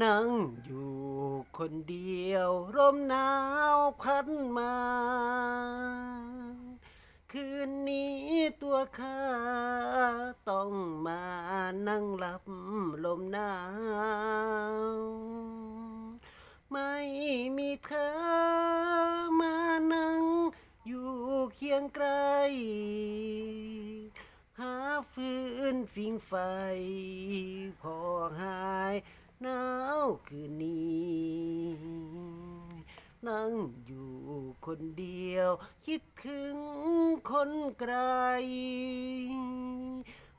นั่งอยู่คนเดียวร่มหนาวพัดมา คืนนี้ตัวข้าต้องมานั่งหลับลมหนาว ไม่มีเธอมานั่งอยู่เคียงไกล หาฟื้นฟิงไฟพอหาย หนาวคืนนี้ นั่งอยู่คนเดียว คิดถึงคนไกล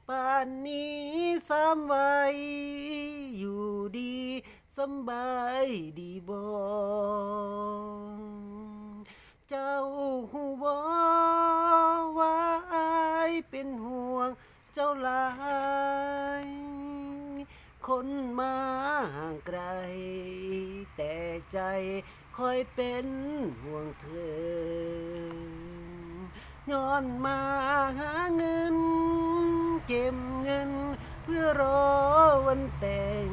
ป่านนี้สามวัยอยู่ดีสบายดีบ่เจ้าหูบ่ว่าอายเป็นห่วง เจ้าลา คนมาห่างไกล แต่ใจคอยเป็นห่วงเธอ ย้อนมาหาเงิน เก็บเงิน เพื่อรอวันแต่ง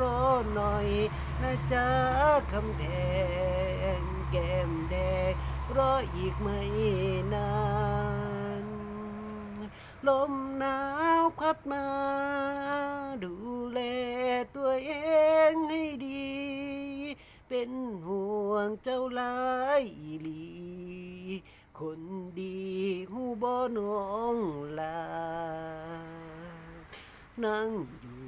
รอหน่อยนะจ๊ะคำแพงแก้มแดงรออีกไม่นานลม ตัวเองให้ดี เป็นห่วงเจ้าลายอีหลี คนดีหูบ่น้องลา นั่งอยู่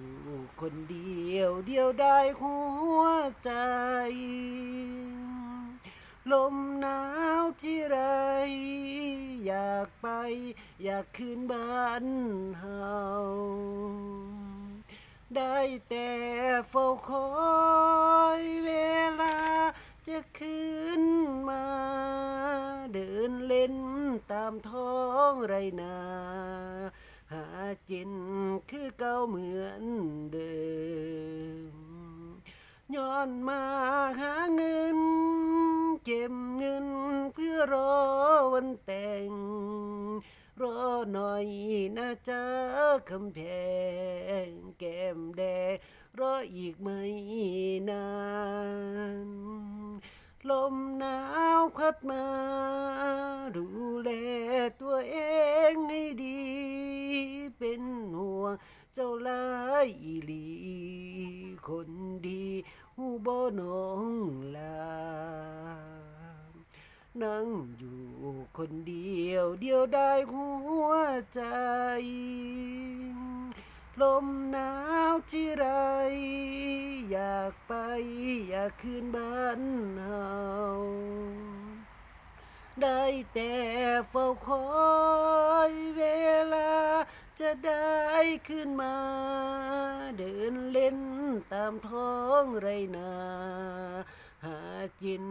คนเดียวเดียวได้หัวใจ ลมหนาวที่ไร อยากไป อยากคืนบ้านเฮา ได้แต่เฝ้าคอยเวลาจะคืนมา เดินเล่นตามท้องไรนา หาจินคือเก่าเหมือนเดิมย้อนมาหาเงิน เก็บเงินเพื่อรอวันแต่ง รอหน่อยนะเจ๊ะคำแพงแก้มแดงรออีกไม่นานลมหนาวพัดมา ดูแลตัวเองให้ดี เป็นห่วงเจ้าลายอีลี คนดีหูบ่น้องลา นั่งอยู่คนเดียวเดียวได้หัวใจ ลมหนาวที่ไร อยากไปอยากคืนบ้านเฮาได้แต่เฝ้าคอยเวลาจะได้ขึ้นมา เดินเล่นตามท้องไรนา หาจิน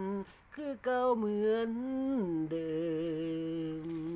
คือเก่าเหมือนเดิม